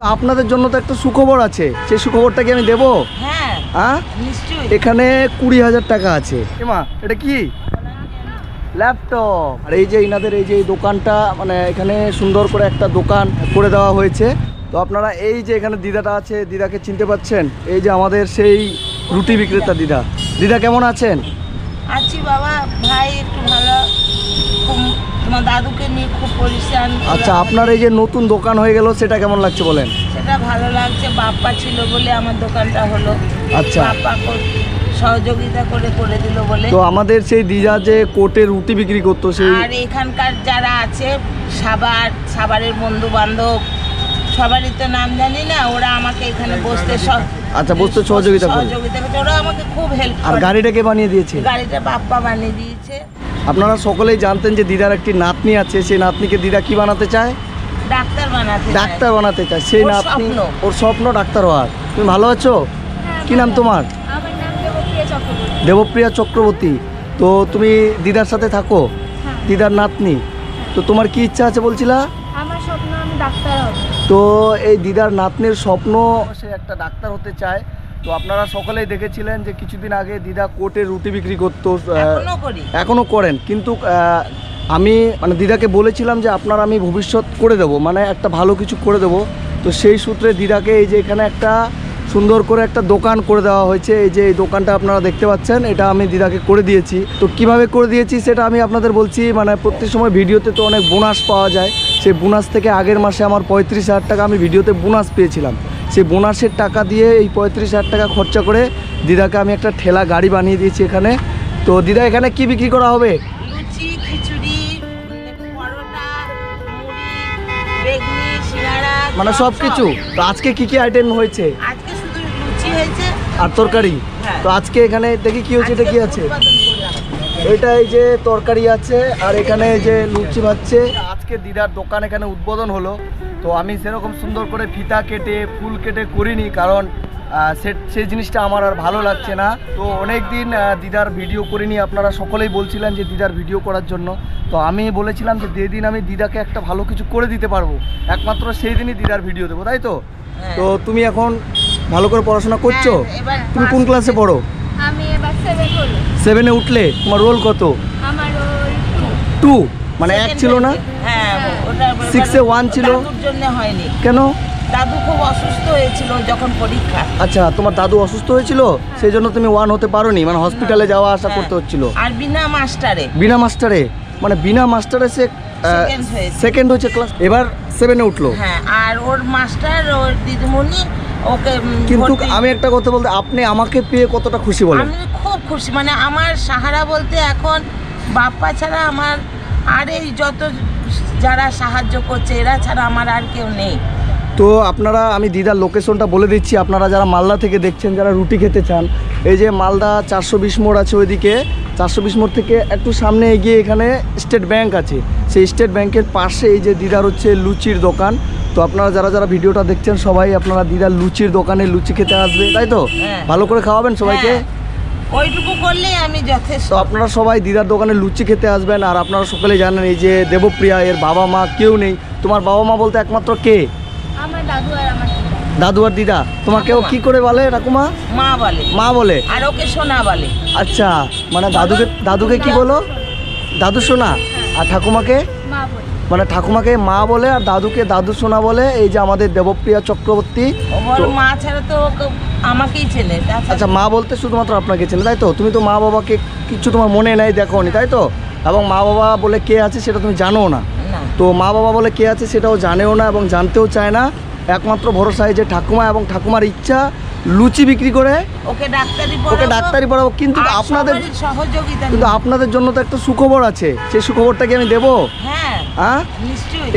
আপনাদের জন্য তো একটা সুখবর আছে। সেই সুখবরটা কি আমি দেবো? হ্যাঁ হ্যাঁ? এখানে কুড়ি হাজার টাকা আছে। এমা এটা কি? ল্যাপটপ। আর এই যে ইনাদের এই যে দোকানটা মানে এখানে সুন্দর করে একটা দোকান করে দেওয়া হয়েছে। তো আপনারা এই যে এখানে দিদাটা আছে দিদাকে চিনতে পাচ্ছেন? এই যে আমাদের সেই রুটি বিক্রেতা দিদা। দিদা কেমন আছেন? আছি বাবা ভাই একটু ভালো। তোমার দাদুকে নিয়ে খুব পরিশ্রান আচ্ছা আপনার এই যে নতুন দোকান হয়ে গেল সেটা কেমন লাগছে বলেন? সেটা ভালো লাগছে বাপ্পা ছিল বলে আমার দোকানটা হলো। আচ্ছা। বাপ্পা কর- সহযোগিতা করে করে দিল বলে। তো আমাদের সেই দিদা যে কোটে রুটি বিক্রি করতো সেই আর এখানকার যারা আছে সাবার সাবারের বন্ধু বান্ধব সবারই তো নাম জানি না ওরা আমাকে এখানে বসতে আচ্ছা, বসতে সহযোগিতা করে। সহযোগিতা করছে ওরা আমাকে খুব হেল্প আর গাড়িটা কে বানিয়ে দিয়েছে? গাড়িটা বাপ্পা বানিয়ে দিয়েছে। আপনারা সকলেই জানতেন যে দিদার একটি নাতনি আছে সেই নাতনিকে দিদা কি বানাতে চায়? ডাক্তার বানাতে চায়। ডাক্তার বানাতে চায়। সেই নাতনি ওর স্বপ্ন ডাক্তার হওয়ার। তুমি ভালো আছো? কি নাম তোমার? দেবপ্রিয়া চক্রবর্তী। তো তুমি দিদার সাথে থাকো? হ্যাঁ। দিদার নাতনি। তো তোমার কি ইচ্ছা আছে বলছিলা? আমার স্বপ্ন আমি ডাক্তার তো এই দিদার নাতনির স্বপ্ন সে একটা ডাক্তার হতে চায়। তো আপনারা সকলেই দেখেছিলেন যে কিছুদিন আগে দিদা কোর্টে রুটি বিক্রি করতো এখনও এখনও করেন। কিন্তু আমি মানে দিদাকে বলেছিলাম যে আপনার আমি ভবিষ্যৎ করে দেবো মানে একটা ভালো কিছু করে দেবো। তো সেই সূত্রে দিদাকে এই যে এখানে একটা সুন্দর করে একটা দোকান করে দেওয়া হয়েছে। এই যে এই দোকানটা আপনারা দেখতে পাচ্ছেন এটা আমি দিদাকে করে দিয়েছি। তো কীভাবে করে দিয়েছি সেটা আমি আপনাদের বলছি মানে প্রত্যেক সময় ভিডিওতে তো অনেক বোনাস পাওয়া যায়। সেই বোনাস থেকে আগের মাসে আমার পঁয়ত্রিশ হাজার টাকা আমি ভিডিওতে বোনাস পেয়েছিলাম। সেই বোনাসের টাকা দিয়ে এই পঁয়ত্রিশ হাজার টাকা খরচা করে দিদাকে আমি একটা ঠেলা গাড়ি বানিয়ে দিয়েছি এখানে। তো দিদা এখানে কি বিক্রি করা হবে? লুচি খিচুড়ি উম, পরোটা মুড়ি বেগনি সিঙ্গাড়া মানে সব কিছু তো আজকে কি কি আইটেম হয়েছে? আজকে শুধু লুচি হয়েছে। আর তরকারি? হ্যাঁ। তো আজকে এখানে দেখি কি হয়েছে এটা কি আছে? এটা এই যে তরকারি আছে আর এখানে এই যে লুচি ভাজছে। আজকে দিদার দোকান এখানে উদ্বোধন হলো। তো আমি সেরকম সুন্দর করে ফিতা কেটে ফুল কেটে করিনি কারণ সে- সেই জিনিসটা আমার আর ভালো লাগছে না। তো অনেক দিন দিদার ভিডিও করিনি। আপনারা সকলেই বলছিলেন যে দিদার ভিডিও করার জন্য। তো আমি বলেছিলাম যে যেদিন আমি দিদাকে একটা ভালো কিছু করে দিতে পারব একমাত্র সেই দিনই দিদার ভিডিও দেবো তাই তো? হ্যাঁ। তো তুমি এখন ভালো করে পড়াশোনা করছ? হ্যাঁ, তুমি কোন ক্লাসে পড়ো? আমি এবার সেভেন হলো সেভেনে উঠলে তোমার রোল কত? আমার টু টু মানে এক ছিল না? হ্যাঁ Six এ ছিল? জন্য হয়নি। কেন? দাদু খুব অসুস্থ হয়েছিল যখন পরীক্ষা। আচ্ছা তোমার দাদু অসুস্থ হয়েছিল? সেই জন্য তুমি ওয়ান হতে পারোনি? মানে হসপিটালে যাওয়া আসা হ্যাঁ। করতে হচ্ছিল। আর বিনা মাস্টারে বিনা মাস্টারে মানে বিনা মাস্টারে সে সেকেন্ড হয়েছে। ক্লাস এবার সেভেনে উঠল। হ্যাঁ আর ওর মাস্টার ওর দিদিমণি ওকে কিন্তু আমি একটা কথা বলতে আপনি আমাকে পেয়ে কতটা খুশি বলেন? আমি খুব খুশি। মানে আমার সাহারা বলতে এখন বাপ্পা ছাড়া আমার আর এই যত যারা সাহায্য করছে এরা ছাড়া আমার আর কেউ নেই। তো আপনারা আমি দিদার লোকেশনটা বলে দিচ্ছি আপনারা যারা মালদা থেকে দেখছেন যারা রুটি খেতে চান এই যে মালদা চারশো বিশ মোড় আছে ওইদিকে চারশো বিশ মোড় থেকে একটু সামনে এগিয়ে এখানে স্টেট ব্যাংক আছে। সেই স্টেট ব্যাংকের পাশে এই যে দিদার হচ্ছে লুচির দোকান। তো আপনারা যারা যারা ভিডিওটা দেখছেন সবাই আপনারা দিদার লুচির দোকানে লুচি খেতে আসবে তাই তো? হ্যাঁ। ভালো করে খাওয়াবেন সবাইকে? হ্যাঁ, ওইটুকু করলেই আমি যথেষ্ট। তো আপনারা সবাই দিদার দোকানে লুচি খেতে আসবেন আর আপনারা সকলে জানেন এই যে দেবপ্রিয়া এর বাবা মা কেউ নেই। তোমার বাবা মা বলতে একমাত্র কে? আমার দাদু আর আমার দিদা। আর দিদা? তোমাকেও কি করে বলে ঠাকুমা? মা বলে। মা বলে? আর ওকে সোনা বলে। আচ্ছা মানে দাদুকে দাদুকে কি বলো? দাদু সোনা? আর ঠাকুমাকে? মা বলে। মানে ঠাকুমাকে মা বলে আর দাদুকে দাদু সোনা বলে এই যে আমাদের দেবপ্রিয়া চক্রবর্তী। মা ছাড়া তো আমাকেই তাছাড়া- আচ্ছা মা বলতে শুধুমাত্র আপনাকে চেনে তাই তো? তুমি তো মা বাবাকে কিছু তোমার মনে নেই দেখো নি তাই তো? এবং মা বাবা বলে কে আছে সেটা তুমি জানো না। তো মা বাবা বলে কে আছে সেটাও জানেও না এবং জানতেও চায় না। একমাত্র ভরসা এই যে ঠাকুমা এবং ঠাকুমার ইচ্ছা লুচি বিক্রি করে ওকে ডাক্তারি ওকে ডাক্তারি পড়াবো কিন্তু আপনাদের সহযোগিতা কিন্তু আপনাদের জন্য তো একটা সুখবর আছে সেই সুখবরটা কি আমি দেবো? হ্যাঁ হ্যাঁ?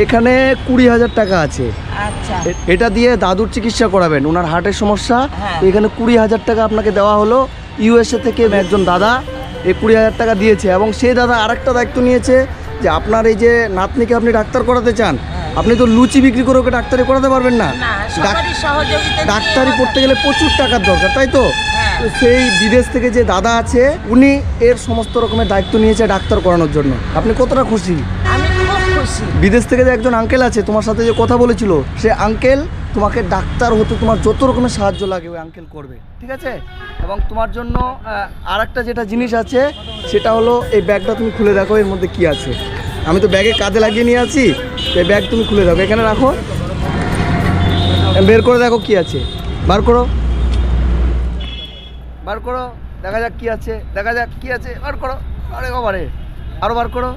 এখানে কুড়ি হাজার টাকা আছে। আচ্ছা। এটা দিয়ে দাদুর চিকিৎসা করাবেন ওনার হার্টের সমস্যা। হ্যাঁ। এখানে কুড়ি হাজার টাকা আপনাকে দেওয়া হলো ইউএসএ থেকে একজন দাদা এই কুড়ি হাজার টাকা দিয়েছে এবং সেই দাদা আরেকটা দায়িত্ব নিয়েছে যে আপনার এই যে নাতনিকে আপনি ডাক্তার করাতে চান আপনি তো লুচি বিক্রি করে ওকে ডাক্তারি করাতে পারবেন না। ডাক্তারি পড়তে গেলে প্রচুর টাকার দরকার তাই তো? হ্যাঁ। সেই বিদেশ থেকে যে দাদা আছে উনি এর সমস্ত রকমের দায়িত্ব নিয়েছে ডাক্তার করানোর জন্য। আপনি কতটা খুশি? বিদেশ থেকে যে একজন আঙ্কেল আছে, তোমার সাথে যে কথা বলেছিল, সে আঙ্কেল তোমাকে ডাক্তার হতে তোমার যত রকমের সাহায্য লাগে ওই আঙ্কেল করবে, ঠিক আছে? এবং তোমার জন্য আর একটা যেটা জিনিস আছে, সেটা হলো এই ব্যাগটা তুমি খুলে দেখো, এর মধ্যে কি আছে। আমি তো ব্যাগে কাজে লাগিয়ে নিয়ে আছি এই ব্যাগ তুমি খুলে দেখো। এখানে রাখো। বের করে দেখো কি আছে। বার করো। বার করো। দেখা যাক কি আছে। দেখা যাক কি আছে। বার করো। আরে বাবারে। আরও বার করো।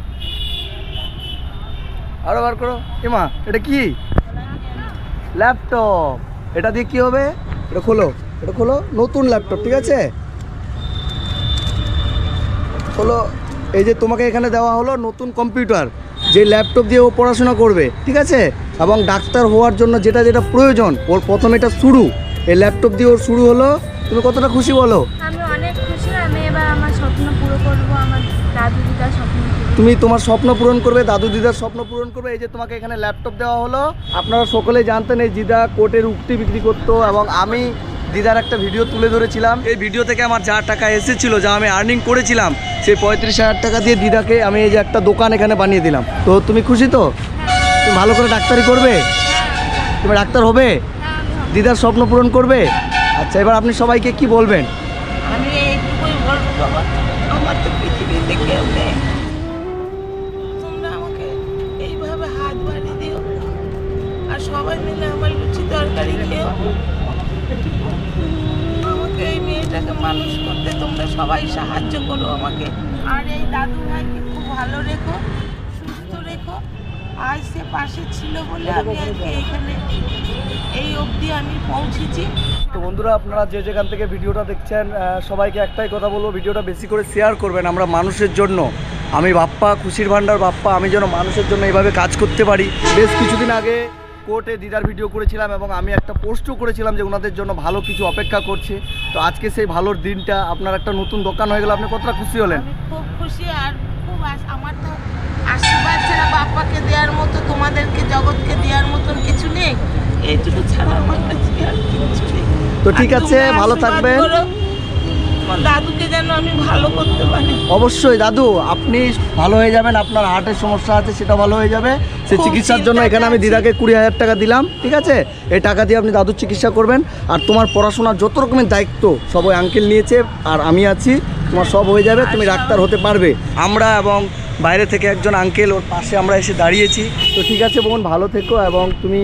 আরও বার করো। এমা এটা কি? ল্যাপটপ। এটা দিয়ে কি হবে? এটা খোলো। এটা খোলো। নতুন ল্যাপটপ ঠিক আছে? হলো এই যে তোমাকে এখানে দেওয়া হলো নতুন কম্পিউটার যে ল্যাপটপ দিয়ে ও পড়াশোনা করবে ঠিক আছে? এবং ডাক্তার হওয়ার জন্য যেটা যেটা প্রয়োজন ওর প্রথম এটা শুরু। এই ল্যাপটপ দিয়ে ওর শুরু হলো। তুমি কতটা খুশি বলো? আমি অনেক খুশি। আমি এবার আমার স্বপ্ন পুরো করব আমার দাদু দিদার স্বপ্ন পুরো তুমি তোমার স্বপ্ন পূরণ করবে, দাদু দিদার স্বপ্ন পূরণ করবে, এই যে তোমাকে এখানে ল্যাপটপ দেওয়া হলো। আপনারা সকলে জানতেন এই দিদা কোটের উক্তি বিক্রি করতো এবং আমি দিদার একটা ভিডিও তুলে ধরেছিলাম। এই ভিডিও থেকে আমার যা টাকা এসেছিল, যা আমি আর্নিং করেছিলাম, সেই পঁয়ত্রিশ হাজার টাকা দিয়ে দিদাকে আমি এই যে একটা দোকান এখানে বানিয়ে দিলাম। তো তুমি খুশি তো? তুমি ভালো করে ডাক্তারি করবে? তুমি ডাক্তার হবে। দিদার স্বপ্ন পূরণ করবে? আচ্ছা এবার আপনি সবাইকে কি বলবেন? আমি এইটুকুই বলব বাবা, আমার তো পৃথিবীতে কেউ নেই। সবাই মিলে আমার লুচি তরকারি খেও আমাকে এই মেয়েটাকে মানুষ করতে তোমরা সবাই সাহায্য করো আমাকে। আর এই দাদু ভাইকে খুব ভালো রেখো, সুস্থ রেখো। আজ সে পাশে ছিল বলে আমি আজকে এখানে এই অবধি আমি পৌঁছেছি। তো বন্ধুরা, আপনারা যে যেখান থেকে ভিডিওটা দেখছেন সবাইকে একটাই কথা বলব, ভিডিওটা বেশি করে শেয়ার করবেন আমরা মানুষের জন্য। আমি বাপ্পা, খুশির ভান্ডার বাপ্পা, আমি যেন মানুষের জন্য এইভাবে কাজ করতে পারি। বেশ কিছুদিন আগে কোর্টে দিদার ভিডিও করেছিলাম এবং আমি একটা পোস্টও করেছিলাম যে ওনাদের জন্য ভালো কিছু অপেক্ষা করছে। তো আজকে সেই ভালোর দিনটা আপনার একটা নতুন দোকান হয়ে গেল। আপনি কতটা খুশি হলেন? খুব খুশি আর খুব আমার তো আশীর্বাদ ছাড়া বাপ্পাকে দেওয়ার মতো তোমাদেরকে জগৎকে দেওয়ার মতন কিছু নেই। এইটুকু ছাড়া আমার কাছে আর কিছু নেই। তো ঠিক আছে, ভালো থাকবেন। দাদুকে যেন আমি ভালো করতে পারি। অবশ্যই দাদু আপনি ভালো হয়ে যাবেন। আপনার হার্টের সমস্যা আছে সেটা ভালো হয়ে যাবে। সে চিকিৎসার জন্য এখানে আমি দিদাকে কুড়ি হাজার টাকা দিলাম ঠিক আছে? এই টাকা দিয়ে আপনি দাদুর চিকিৎসা করবেন। আর তোমার পড়াশোনার যত রকমের দায়িত্ব সব ওই আঙ্কেল নিয়েছে আর আমি আছি। তোমার সব হয়ে যাবে তুমি ডাক্তার হতে পারবে। আমরা এবং বাইরে থেকে একজন আঙ্কেল ওর পাশে আমরা এসে দাঁড়িয়েছি। তো ঠিক আছে বোন ভালো থেকো এবং তুমি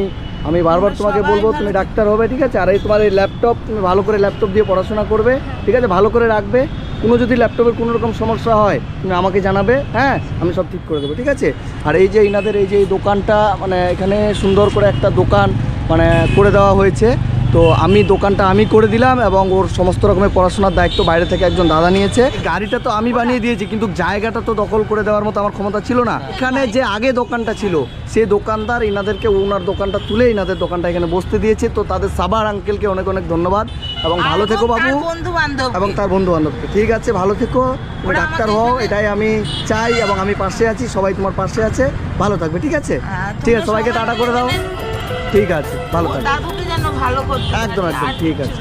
আমি বারবার তোমাকে বলব তুমি ডাক্তার হবে ঠিক আছে? আর এই তোমার এই ল্যাপটপ তুমি ভালো করে ল্যাপটপ দিয়ে পড়াশোনা করবে ঠিক আছে? ভালো করে রাখবে। কোনো যদি ল্যাপটপের কোনো রকম সমস্যা হয়, তুমি আমাকে জানাবে হ্যাঁ আমি সব ঠিক করে দেবো, ঠিক আছে? আর এই যে ইনাদের এই যে দোকানটা মানে এখানে সুন্দর করে একটা দোকান মানে করে দেওয়া হয়েছে। তো আমি দোকানটা আমি করে দিলাম এবং ওর সমস্ত রকমের পড়াশোনার দায়িত্ব বাইরে থেকে একজন দাদা নিয়েছে। গাড়িটা তো আমি বানিয়ে দিয়েছি কিন্তু জায়গাটা তো দখল করে দেওয়ার মতো আমার ক্ষমতা ছিল না। এখানে যে আগে দোকানটা ছিল সেই দোকানদার ইনাদেরকে ওনার দোকানটা তুলে ইনাদের দোকানটা এখানে বসতে দিয়েছে। তো তাদের সাবার আঙ্কেলকে অনেক অনেক ধন্যবাদ। এবং ভালো থেকো বাবু। বন্ধু বান্ধব এবং তার বন্ধু বান্ধবকে ঠিক আছে ভালো থেকো। তুমি ডাক্তার হও এটাই আমি চাই এবং আমি পাশে আছি সবাই তোমার পাশে আছে। ভালো থাকবে ঠিক আছে? হ্যাঁ, ঠিক আছে সবাইকে সবাই টাটা করে দাও। ঠিক আছে ভালো থাকবেন যেন ভালো করতে একদম, একদম, ঠিক আছে।